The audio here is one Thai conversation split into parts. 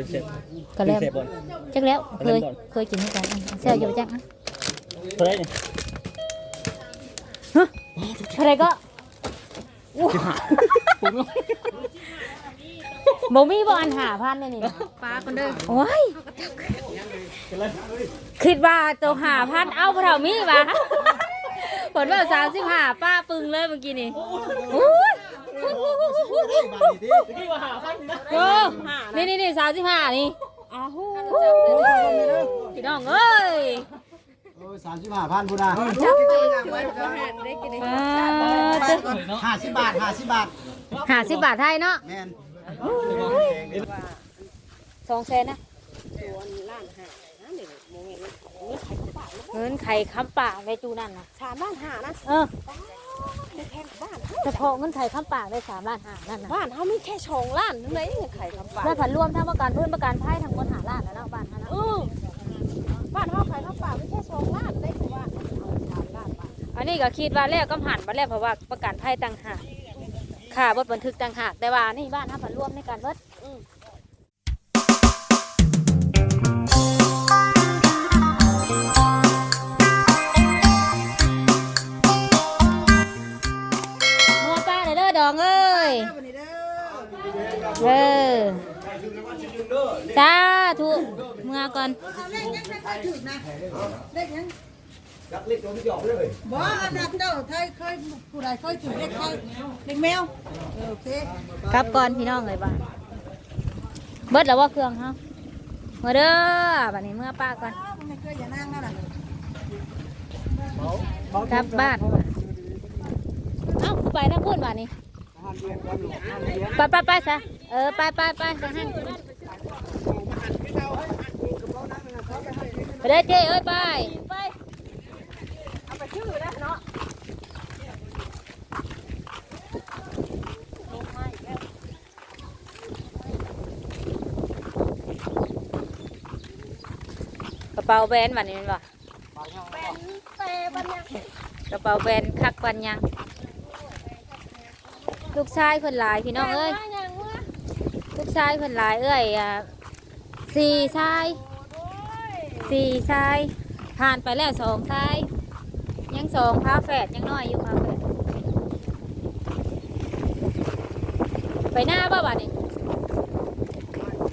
ยเสร็จก็แล้วเสร็จบนจักแล้วก็เคเล่ยนก่อนเคยกินด้วยกันอะแซ่บอยู่จักอะเท่าไหรนี่อะไรก็บ่มีบ่อันหาพันเนี่ยนี่นะปลาคนเด้อโอ้ยคิดว่าตัวหาพันเอาพวกเรามีวะผลว่าสามสิบห้าป้าปึงเลยเมื่อกี้นี่อุ้ย นี่ว่าหาพันนี่นะโอ้นี่นี่นี่สามสิบห้านี่อ้าวพี่น้องเอ้ยสามสิบห้าพันพุทธาจับไปไว้ก็หันได้กินได้อ่าห้าสิบบาทห้าสิบบาทหาสิบบาทไทยเนาะแมนสองแสนนะเงินไข่ค้ำปากในจูนั่นนะสามบ้านหานะเออแพงบ้าน เฉพาะเงินไข่ค้ำปากได้สามล้านห้านั่นนะบ้านเขามีแค่ชองล้านนั่นเลยยังไข่ลำบากได้ผันรวมทั้งประกันเพื่อนประกันไพ่ทั้งหมดหาล้านแล้วเนาะบ้านเขาเนาะเออบ้านเขาไข่ลำบากมีแค่ชองล้านได้คือว่าเอาสามล้านบาทอันนี้ก็คิดว่าแล้วก็หันมาแล้วเพราะว่าประกันไพ่ต่างหากค่าบทบันทึกต่างหากแต่ว่านี่บ้านเขาผันรวมในการเบิด ด้อเด้อดองเอ้ยเออสาธุเมื่อก่อนจักเล็กตัวไม่หยอกเลยบ่อันนั้นเจ้าไทยเคยผู้ใดเคยถือเลขไทยเลขแมวเออโอเคครับก่อนพี่น้องเลยบ้านเบิดแล้วว่าเครื่องเฮาเมื่อเด้อบัดนี้เมื่อป้าก่อนอ้าวมันไม่เคยอย่านั่งนั่นน่ะกลับบ้านเอ้าไปทั้งพูดบ้านนี้ ไปไปไปซะเออไปไปไปไปให้ไปเลยเจ้เอ้ยไปไปเอาไปชื่อแล้วเนาะกระเป๋าแบรนด์บัดนี้แมันบ่เป็นเปบันยังกระเป๋าแบรนด์คักปันยัง ลูกชายคนหลายพี่น้องเอ้ยยังวะลูกชายเพิ่นหลายเอ้ยอะสี่ชายสี่ชายผ่านไปแล้วสองชายยังสองพาแฝดยังน้อยอยู่พาแฝดไปหน้าบ่บัดนี้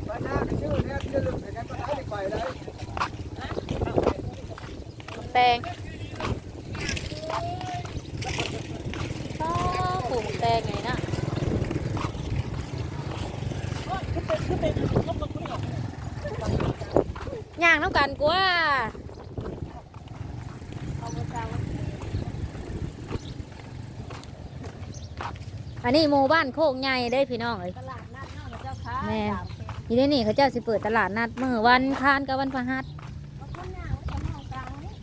บ้านหน้าชื่อเนี่ยชื่อลึกแต่ก็ได้ไปเลยแตงก็ปลูกแตงไงนะ ย่างน้ำกันกว่าอันนี้หมู่บ้านโคกใหญ่ได้พี่น้องเลยตลาดนัดเนาะเจ้าค่ะแม่ทีนี้นี่เขาเจ้าสิเปิดตลาดนัดมื่อวันคานกับวันพฤหัส เอาข้างหน้าไว้ข้างนอกกลางนี่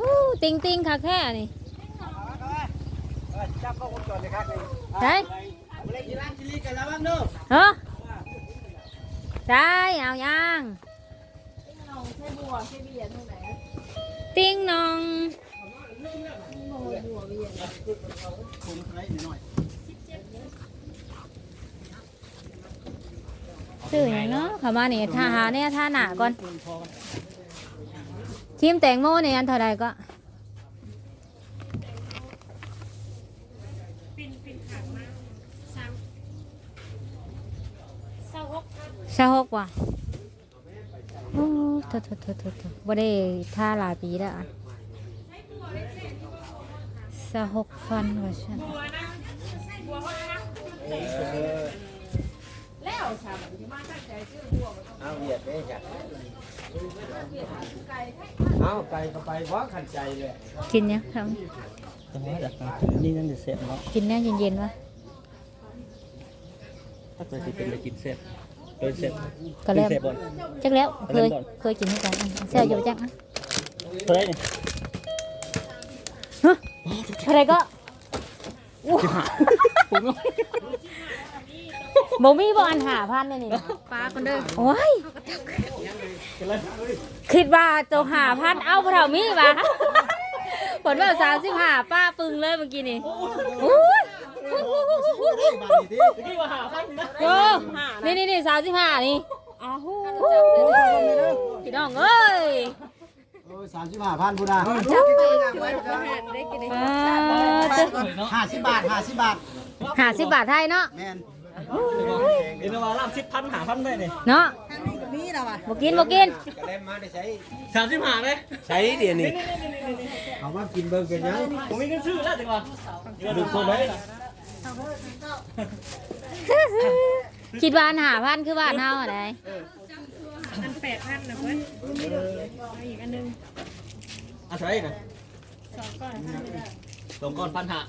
อู้ ติงติงค่ะแค่นี่จับก็คนก่อนเลยครับนี่ใช่เล่นกีฬากีฬากันแล้วบ้างเนาะเฮ้ใช่เอายังเอาใช้บัวใช้เบียร์ตรงไหนติงนองคุณใครหน่อยซื้ออย่างเนาะเขามานี่ท่าหาเนี่ยท่าหนาก่อนชิมแตงโมเนี่ยอันเท่าใดก็ ชาหกว่ะโอ้โถโถโถโถโถบ่ได้ท่าหลายปีแล้วอะสะหกฟันว่าฉันแล้วชาวบ้านมาตั้งใจชื่อบัวเอาเหยียดได้จ้ะเอาไก่เข้าไปว่าขันใจเลยกินยังทจังหวะจากนี่นั่นจะเสร็จเนาะกินเนี่ยเย็นๆวะ ถ้าเกิดสิเป็นไปกินเสร็จโดยเสร็จก็แล้วเสร็จบนจักแล้วก็เคเล่ยนก่อนเคยกินด้วยกันอะแซ่บอยู่จักนะเท่าไหรนี่อะไรก็สิบห้าผมบ่มีบ่อันหาพันเนี่ยนี่ปลาคนเด้อโอ้ยคิดว่าเจะหาพันเอาบ่เท่ามีวะผลว่าสามสิบห้าป้าปึงเลยเมื่อกี้นี่โอ้ย นี่ว่าหาพันนะโอ้นี่นี่นี่สามสิบห้านี่อ้าวพี่น้องเอ้ยโอ้ยสามสิบห้าพันพูดนะอ่าเจ้าห้าสิบบาทห้าสิบบาทหาสิบบาทไทยเนาะแมนเดี๋ยวว่าลาบสิบพันหาพันได้เนี่ยเนาะทางนี้ก็มีแล้วว่ะบ่กินบ่กินกระเล่มมาได้ใช้สามสิบห้าเลยใช้เดี๋ยวนี้เอามากินเบิ่งกันยังผมมีเงินซื้อแล้วจังหวะเดี๋ยวดูคนเลย คิดว่าอันหาพันคือบ้านเฮาอะไรอันแปดพันนะเว้ยเอาอีกอันหนึงอะใช่นะสองก้อนพันเลยสองก้อนพันห้า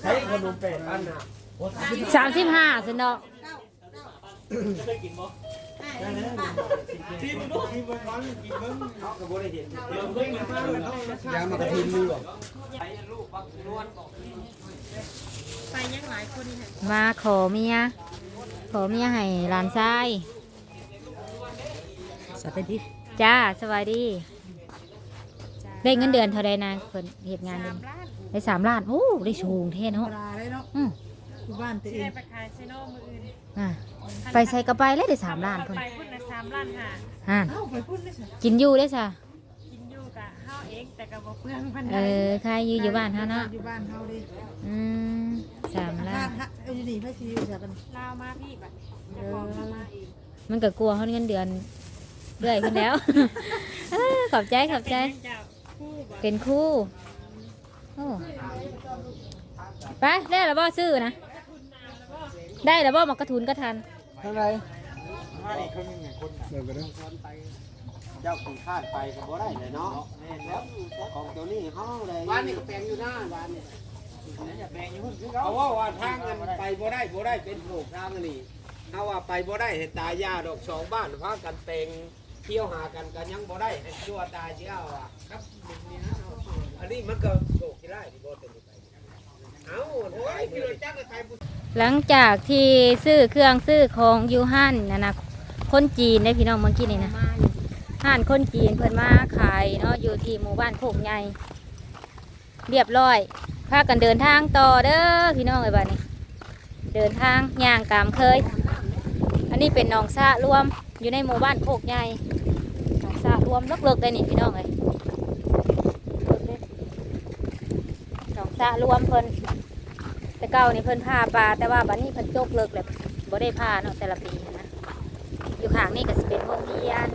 ใช้ขนมเป็ดอันน่ะสามสิบห้าสินเนาะเคยกินบ่ ที่มึงดูเขาก็บ่ได้เห็นเดี๋ยวเคยกินมาเลยยามากระทิมือไปยังหลายคนมาขอเมียขอเมียให้หลานชายสวัสดีจ้าสวัสดี ได้เงินเดือนเท่าใดนะเพิ่นเฮ็ดงานเดือนได้สามล้านโอ้ได้สูงแท้ธรรมเนาะดาเลยเนาะอืม อยู่บ้านตัวเอได้งไปขายเซโนมืออื่นอะไปใส่กระไปแล้วได้สามล้านเพิ่นไปพุ่นนะสามล้านห้าอ่านเอ้าไปพูดได้สิกินอยู่ได้ซะกินอยู่กะห้าเองแต่กับบ่เปลืองพันเออใครอยู่อยู่บ้านเฮาเนาะอยู่บ้านเฮาดิอืมสามล้าบ้านนฮะเอาอยู่นี่พระชีอยู่จากกันลาวมาพี่บัดจะบอกเข้ามาอีกมันก็กลัวเขาเงินเดือนเรื่อยขึ้นแล้ว เออขอบใจขอบใจเจ้าคู่บ่เป็นคู่โอ้ไปได้แล้วบ่ซื้อนะ ได้แล้วบ่มากระทุนกระทันเท่าไหร่เดี๋ยวก็ได้เจ้าขี่ข้านไปก็บ่ได้เลยเนาะแม่นแล้วของตัวนี้เฮาเลยบ้านนี่ก็แปลงอยู่หน้าบ้านนี่เขาว่าว่าทางมันไปบ่ได้บ่ได้เป็นโผกทางอันนี้เขาว่าไปบ่ได้ให้ตายาดอกสองบ้านพากันแปลงเที่ยวหากันกันยังบ่ได้ให้ชั่วตายเจ้าอะครับนี่นะอันนี้มันก็โศกที่ได้ที่บ่เป็นไปเอ้าโอ้ยพี่รถจักรไป หลังจากที่ซื้อเครื่องซื้อของยูฮั่นนะนะคนจีนได้พี่น้องเมื่อกี้นี่นะห้านคนจีนเพิ่นมาขายเนาะอยู่ที่หมู่บ้านโคกใหญ่เรียบร้อยพากันเดินทางต่อเด้อพี่น้องเอ้ยบ้านนี้ เดินทางย่างตามเคย อันนี้เป็นหนองสระรวมอยู่ในหมู่บ้านโคกใหญ่หนองสระรวมเลิกๆเลยนี่พี่น้องเอ้ยหนองสระรวมเพิ่น แต่เก่านี่เพิ่นพาปลาแต่ว่าบัดนี้เพิ่นโจกเลิกเลยบ่ได้พาเนาะแต่ละปีนะอยู่ข้างนี่ก็สิเป็นวงเวียน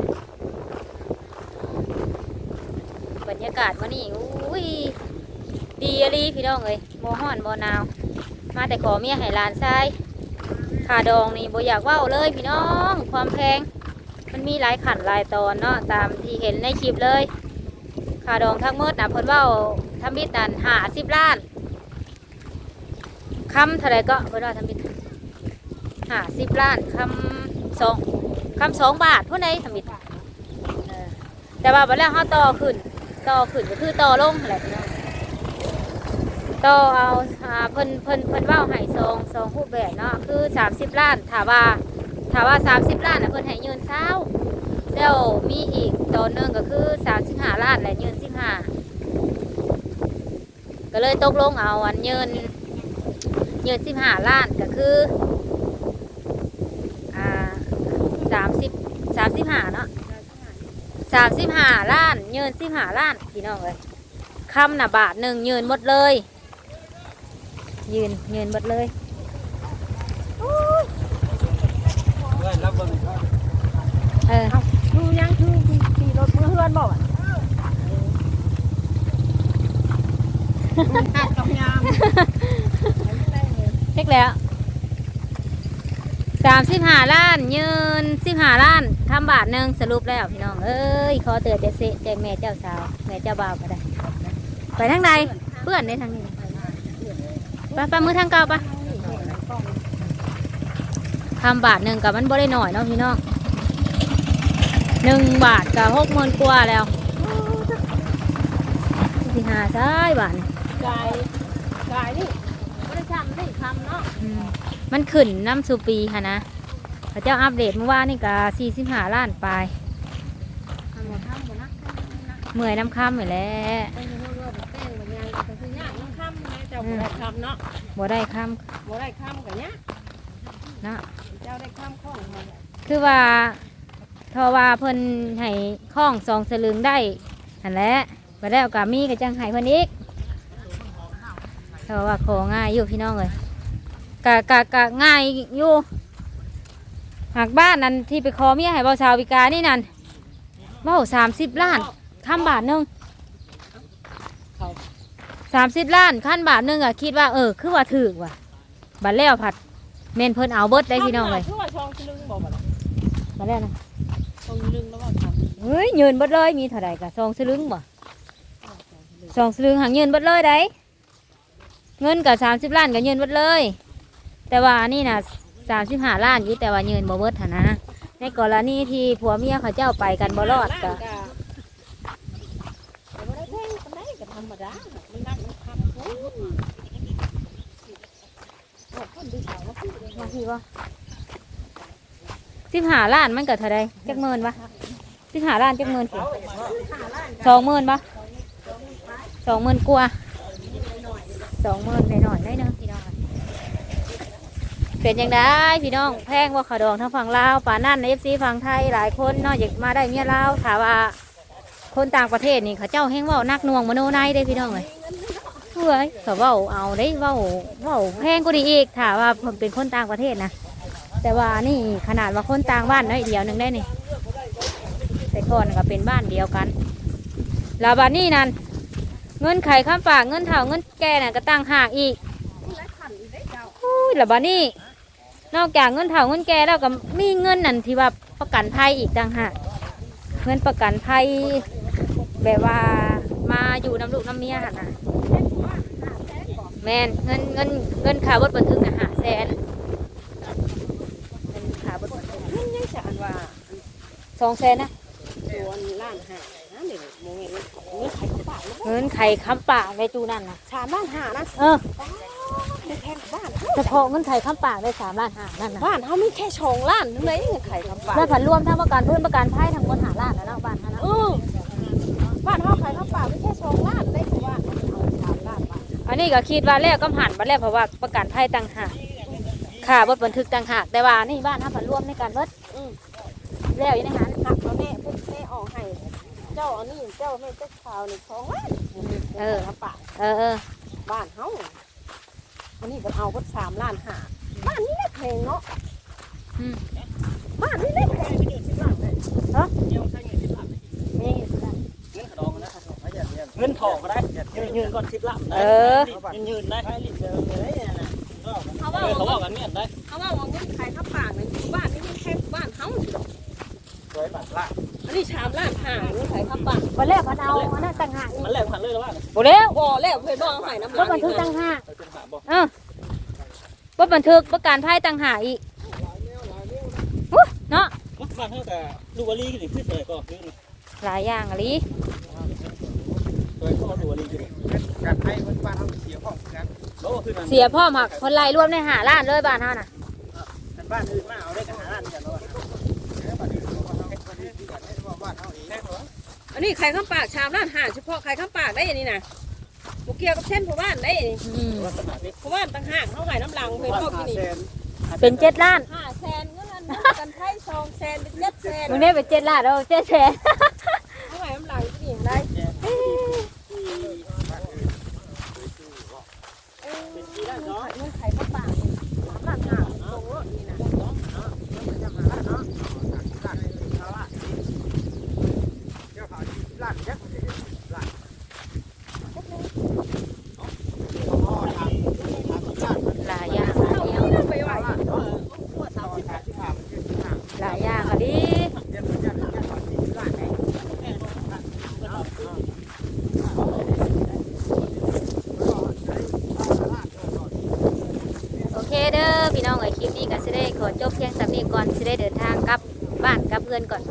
บรรยากาศมื้อนี้อุ้ยดีอลีพี่น้องเอ้ยบ่ฮ้อนบ่หนาว มาแต่ขอเมียให้หลานชายค่าดองนี่บ่อยากว้าเลยพี่น้อง ความแพงมันมีหลายขันหลายตอนเนาะตามที่เห็นในคลิปเลยคาดองทั้งหมดน่ะเพิ่นว้าทำบิดนั่น50ล้าน คำเท่าไรก็เพื่อนว่าทำบิดห้าสิบล้านคำสองคำสองบาทเท่าไหนทำบิดแต่ว่าบัดแล้วเขาต่อขึ้นต่อขึ้นก็คือต่อลงแหละพี่น้องต่อเอาเพิ่นเพิ่นเพิ่นเว่าให้สองสองรูปแบบเนาะคือสามสิบล้านถามว่าถามว่าสามสิบล้านนะเพิ่นให้ยืนเช้าแล้วมีอีกต่อหนึ่งก็คือสามสิบห้าล้านและยืนสิบห้าก็เลยตกลงเอาอันยืน เงินสิบห้าล้านก็คืออ่าสามสิบสามสิบห้าเนาะสามสิบห้าล้านเงินสิบห้าล้านพี่น้องเลยคำน่ะบาทหนึ่งยืนหมดเลย ยืนยืนหมดเลยเพื่อนรับเบิ่งเออดูยังคือขี่รถมือเฮือนบ่อะหักกับยาม เช็คแล้วสามสิบห้าล้านเงินสิบห้าล้านคำบาทหนึ่งสรุปแล้วพี่น้องเอ้ยขอเตือนเจเสแจแม่เจ้าสาวแม่เจ้าบ่าวก็ได้ไปทางใดเพื่อนในทางนี้ไปไปมือทางเก่าปะทำบาทหนึ่งกับมันบ่ได้หน่อยเนาะพี่น้องหนึ่งบาทกับหกหมื่นกว่าแล้วที่หาใช่บาทนี่กายกายนี่ อืมมันขึ้นน้ำสูปีค่ะนะพระเจ้าอัปเดตเมื่อวานนี่ก็สี่สิบห้าล้านปลายทำบ่ทำบ่นักนักเมื่อยน้ำค้ำอยู่แหล้วไปอยู่นู่นด้วยแป้งบ่ยังก็คือยากน้ำค่ำไงเจ้าบ่ได้ค่ำเนาะบ่ได้ค้บ่ได้ค่ำก็เนี้ยำเนาะเจ้าได้ค่ำข้องมาคือว่าทอว่าเพิ่นให้ข้องสองสลึงได้นั่นแหละบ่ได้เอากามีก็จังให้เพิ่นอีกทอว่าของ่ายอยู่พี่น้องเลย กะกะกะง่ายอยู่หากบ้านนั้นที่ไปขอเมียให้เบาชาววิกานี่นั่นเบ้าสามสิบล้านข้ามบาทหนึงสามสิบล้านขั้นบาทหนึงอะคิดว่าเออคือว่าถือว่ะบัตรแล้วผัดเมนเพิ่นเอาเบิดได้พี่น้องเลยคือว่าช่องสลึงบ่บ่ล่ะบัตรแล้วนะช่องสลึงแล้วว่าค่ำเฮ้ยยืนเบดเลยมีเท่าไรกะซองสลึงบ่ซองสลึงหางยืนเบดเลยได้เงินกับสามสิบล้านกับยืนเบดเลย แต่ว่าอันนี่นะสามสิบห้าล้านอยู่แต่ว่ายืนบ่เบิดฐานะในกรณีที่ผัวเมียเขาเจ้าไปกันบ่รอดก็บ่ได้แพงปานใดก็ธรรมดามันนักมันค่ำโอ้ยบอกคนดูสาวว่าพี่เองว่าพี่บ่สิบห้าล้านมันก็เท่าไรจักหมื่นปะสิบห้าล้านจักหมื่นสิสองหมื่นปะสองหมื่นกว่าสองหมื่นหน่อยๆได้เนอะพี่น้อง เป็นยังไงพี่น้องแพงว่าขาดองทั้งฝั่งลาวป่านั่นในเอฟซีฝั่งไทยหลายคนเนอกจากมาได้เมียลาวถามว่า คนต่างประเทศนี่เขาเจ้าแห้งว่านักหน่วงมโนในได้พี่น้องเลยเฮ้ยเขาว่าเอาได้ว่าว่าแพงก็ดีอีกถามว่าผมเป็นคนต่างประเทศนะแต่ว่านี่ขนาดว่าคนต่างบ้านน้อยเดียวหนึงได้นี่แต่ก่อนก็เป็นบ้านเดียวกันลาวบานนี่นั่นเงินไข่ข้ามปากเงินเถ่าเงินแก่น่ะก็ตั้งหากอีกอุ้ยล้วบัดนี้ นอกจากเงินเฒ่าเงินแก่แล้วก็มีเงินนั่นที่ว่าประกันภัยอีกต่างหากเงินประกันภัยแบบว่ามาอยู่น้ำลูกน้ำเมียหั่นน่ะแมนเงินเงินเงินค่ารถบันทึกน่ะหาแสนเงินค่ารถบันทึกมันยังจะอันว่าสองแสนนะส่วนล้านห้านะนี่โมเงินเงินไข่ของบ้านแล้วเงินไข่ค้ำปากในจูนั่นนะชามล้านห้านะเออ ไม่แพงกว่าบ้านเฉพาะเงินไข่ค้ำปากได้สามล้านห้านั่นนะบ้านเขาไม่แค่ชองล้านนึงเลยเงินไข่ของบ้านแล้วผันรวมทั้งประกันเพื่อนประกันภัยทั้งหมดหาล้านแล้วเนาะบ้านเขาเนาะเออบ้านเขาไข่ของป่าไม่แค่ชองล้านได้คือว่าเอาชามล้านบาทอันนี้ก็คิดว่าแล้วก็ผ่านมาแล้วเพราะว่าประกันภัยต่างหากค่ารถบันทึกต่างหากแต่ว่านี่บ้านถ้าผันรวมในการเบิดอืมแล้วอยู่ในหันหักเอาแม่เพิ่งแม่ออกให้เจ้าอันนี้เจ้าแม่เจ้าชาวนี่สองล้านเออป่าเออเออบ้านเขา วันนี้ก็เอาก็สามล้านห้าบ้านนี้ได้แพงเนาะอืมบ้านนี้ได้แพงนี่เงินขดองนะเงินทองก็ได้ยืนยืนก่อนสิบล้านเออยืนยืนได้เขาเอว่าอเขาบอกกันเนี่ยได้เขาว่าว่าเงินขายข้าวป่าเนี่ยอยู่บ้านนี่มันแค่บ้านเขาร้อยบาทละอันนี้ชามล้านห้าเงินขายข้าวป่าวันแรกพันเอาอันนั้นต่างหากอีกมันแลกพันเลยแล้วว่าโอ้แล้วบ่แล้วเคยบอกให้น้ำรถบันทึกต่างหากเราจะหาบ อกเออรถบันทึกประกันภัยต่างหากอีกอุ๊ยเนาะบ้านเท่ากับลูกวอลลี่กันอีกขึ้นเลยก็คือหลายอย่างอะลิโดยพ่อลูกวอลลี่กันการให้คนบ้านเขาเสียห้องกันโอ้คือนั่นเสียพ่อหักคนไล่รวมในหาล้านเลยบ้านเฮาน่ะกันบ้านอื่นมาเอาได้กันหาล้านกันแล้วบ้านเขาเองอันนี้ขายข้าวป่าชามล้านห้าเฉพาะขายข้าวป่าได้อันนี้นะบุ เกี่ยวกับเส้นผู้บ้านได้อันนี้อืมลักษณะนี้ผู้บ้านต่างหากเขาขายน้ำลังเพื่อนพวกที่นี่เป็นเจ็ดล้านห้าแสนเงินกันไทยสองแสนเป็นเจ็ดแสนมึงได้เป็นเจ็ดล้านแล้วเจ็ดแสน เขาขายน้ำลังที่นี่ได้เป็นที่ด้านเนาะเงินขายข้าวป่าสามล้านห้าตรงรถนี่นะ หลายอย่างหลายอย่าง ไปไหว หลายอย่างอะลิโอเคเด้อพี่ นี้ก็สิได้ขอจบเพียงสำนี้ก่อนสิได้เดินทางกลับบ้านกลับเพื่อนก่อน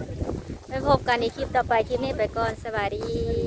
ไปพบกันในคลิปต่อไปคลิปนี้ไปก่อนสวัสดี